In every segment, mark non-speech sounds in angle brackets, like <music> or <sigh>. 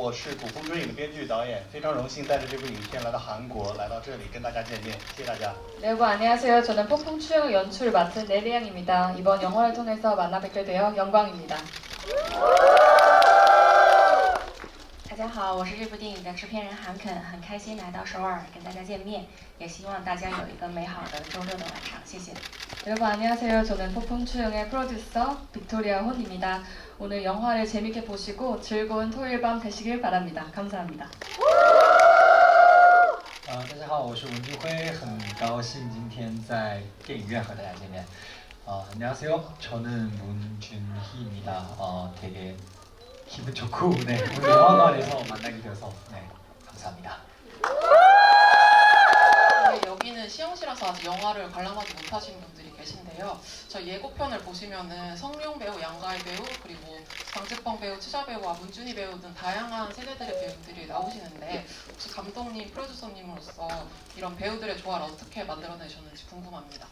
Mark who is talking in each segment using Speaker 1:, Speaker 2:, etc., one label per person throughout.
Speaker 1: 我是古风追影的编剧导演，非常荣幸带着这部影片来到韩国，来到这里跟大家见面，谢谢大家。
Speaker 2: 네, 여러분 안녕하세요. 저는 폭풍 추영 연출을 맡은 내리양입니다. 이번 영화를 통해서 만나 뵙게 되어 영광입니다.
Speaker 3: 大家好，我是这部电影的制片人韩肯，很开心来到首尔跟大家见面，也希望大家有一个美好的周六的晚上，谢谢。
Speaker 2: 여러분 안녕하세요. 저는 폭풍 추영의 프로듀서 빅토리아 혼입니다. 오늘 영화를 재밌게 보시고 즐거운 토요일 밤 되시길 바랍니다. 감사합니다.
Speaker 4: 呃，大家好，我是文俊辉，很高兴今天在电影院和大家见面。어, 안녕하세요. 저는 문준희입니다. 어, 되게 기분 좋고 네, 오늘 영화관에서 만나게 되어서 네, 감사합니다.
Speaker 5: 시영시라서 아직 영화를 관람하지 못하신 분들이 계신데요. 저 예고편을 보시면은 성룡 배우, 양가희 배우, 그리고 강재펑 배우, 추자 배우와 문준희 배우 등 다양한 세대들의 배우들이 나오시는데 혹시 감독님, 프로듀서님으로서 이런 배우들의 조화를 어떻게 만들어내셨는지 궁금합니다.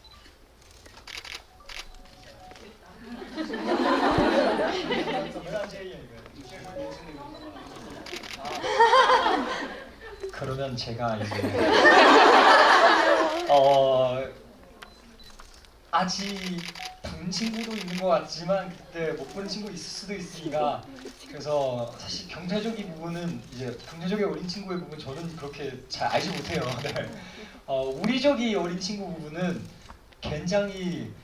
Speaker 4: 그러면 제가 이제 <laughs> 어 아직 본 친구도 있는 것 같지만 그때 못 본 친구 있을 수도 있으니까 그래서 사실 경제적인 부분은 이제 경제적인 어린 친구의 부분 저는 그렇게 잘 알지 못해요. <laughs> 네. 어, 우리적인 어린 친구 부분은 굉장히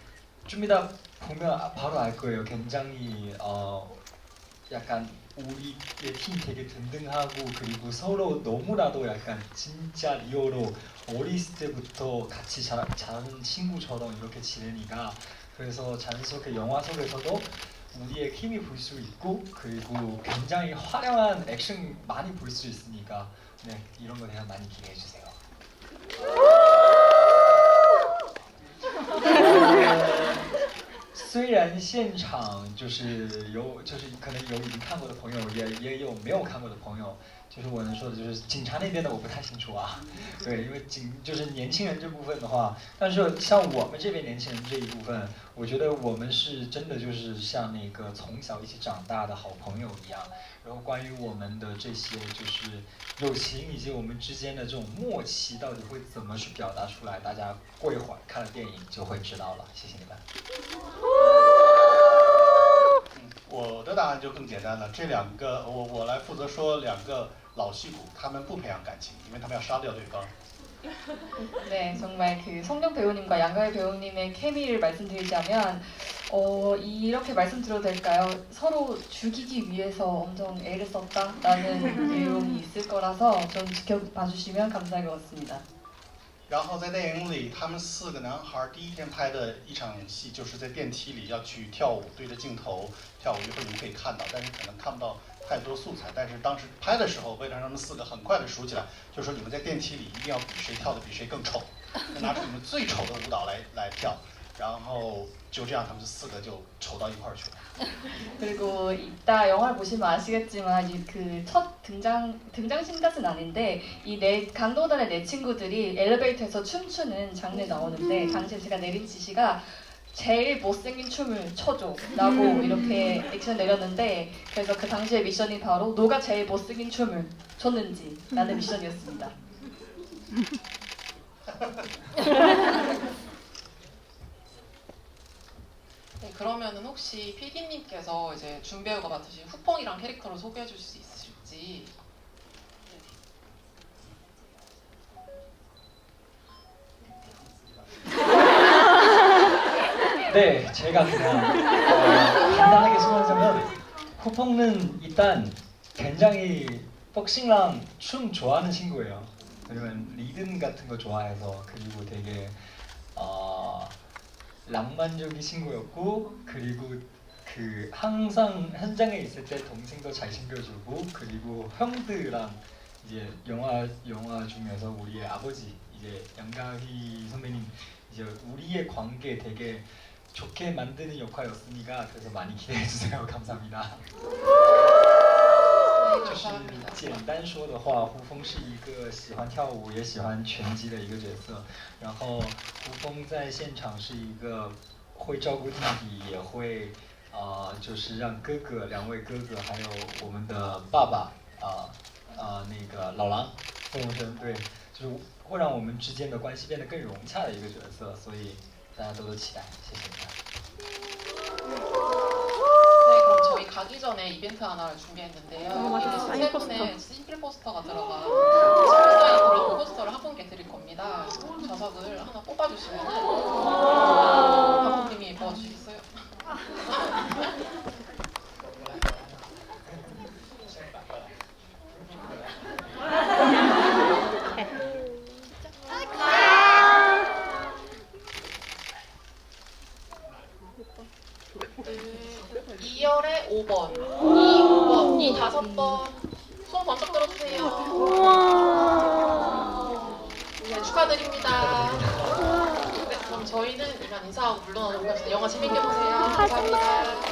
Speaker 4: 좀 이따 보면 바로 알 거예요. 굉장히 어, 약간 우리의 팀 되게 든든하고 그리고 서로 너무나도 약간 진짜 리어로 어렸을 때부터 같이 자, 자는 친구처럼 이렇게 지내니까 그래서 자연스럽게 영화 속에서도 우리의 힘이 볼 수 있고 그리고 굉장히 화려한 액션 많이 볼 수 있으니까 네 이런 거 대한 많이 기대해 주세요. <laughs> <laughs> 虽然现场就是有，就是可能有已经看过的朋友，也也有没有看过的朋友。就是我能说的，就是警察那边的我不太清楚啊。<laughs> 对，因为警就是年轻人这部分的话，但是像我们这边年轻人这一部分，我觉得我们是真的就是像那个从小一起长大的好朋友一样。然后关于我们的这些就是友情以及我们之间的这种默契，到底会怎么去表达出来？大家过一会儿看了电影就会知道了。谢谢你们。
Speaker 1: 我的答案就更简单了，这两个我我来负责说两个老戏骨，他们不培养感情，因为他们要杀掉对方。 <laughs>
Speaker 2: 네, 정말 그 성룡 배우님과 양가희 배우님의 케미를 말씀드리자면 어, 이렇게 말씀드려도 될까요? 서로 죽이기 위해서 엄청 애를 썼다라는 내용이 <laughs> 있을 거라서 좀 지켜봐 주시면 감사하겠습니다.
Speaker 1: 然后在电影里，他们四个男孩第一天拍的一场戏，就是在电梯里要去跳舞，对着镜头跳舞。一会儿你们可以看到，但是可能看不到太多素材。但是当时拍的时候，为了让他们四个很快的熟起来，就说你们在电梯里一定要比谁跳的比谁更丑，拿出你们最丑的舞蹈来来跳。然后就这样，他们四个就丑到一块儿去了。
Speaker 2: 그리고 이따 영화를 보시면 아시겠지만 이 그 첫 등장 등장신까지는 아닌데 이 네 강도단의 네 친구들이 엘리베이터에서 춤추는 장면이 나오는데 당시에 제가 내린 지시가 제일 못생긴 춤을 춰줘라고 이렇게 액션 내렸는데 그래서 그 당시의 미션이 바로 너가 제일 못생긴 춤을 췄는지라는 미션이었습니다. <laughs>
Speaker 5: 그러면은 혹시 PD님께서 이제 준 배우가 맡으신 후펑이란 캐릭터를 소개해 주실 수 있으실지.
Speaker 4: 네, 제가 그냥 어, 간단하게 소개하자면 후펑은 일단 굉장히 복싱랑 춤 좋아하는 친구예요. 왜냐면 리듬 같은 거 좋아해서 그리고 되게 어, 낭만적인 친구였고 그리고 그 항상 현장에 있을 때 동생도 잘 챙겨주고 그리고 형들랑 이제 영화 영화 중에서 우리의 아버지 이제 양가희 선배님 이제 우리의 관계 되게 좋게 만드는 역할이었으니까 그래서 많이 기대해 주세요. <laughs> 감사합니다. 就是简单说的话胡峰是一个喜欢跳舞也喜欢拳击的一个角色然后胡峰在现场是一个会照顾弟弟也会啊就是让哥哥两位哥哥还有我们的爸爸啊啊那个老狼共生对就是会让我们之间的关系变得更融洽的一个角色所以大家多多期待谢谢。
Speaker 5: 이벤트 하나를 준비했는데요.
Speaker 6: 어, 맞아.
Speaker 5: 이게
Speaker 6: 사인
Speaker 5: 세
Speaker 6: 포스터.
Speaker 5: 심플 포스터가 들어간 친구 사인 그런 포스터를 한 분께 드릴 겁니다. 좌석을 하나 뽑아주시면 감독님이 뽑아주시겠어요? 네, 2열에 5번, 2, 5번, 이 다섯 번. 손 번쩍 들어주세요. 네, 축하드립니다. 네, 그럼 저희는 이만 인사하고 물러나도록 합시다. 영화 재밌게 보세요. 감사합니다.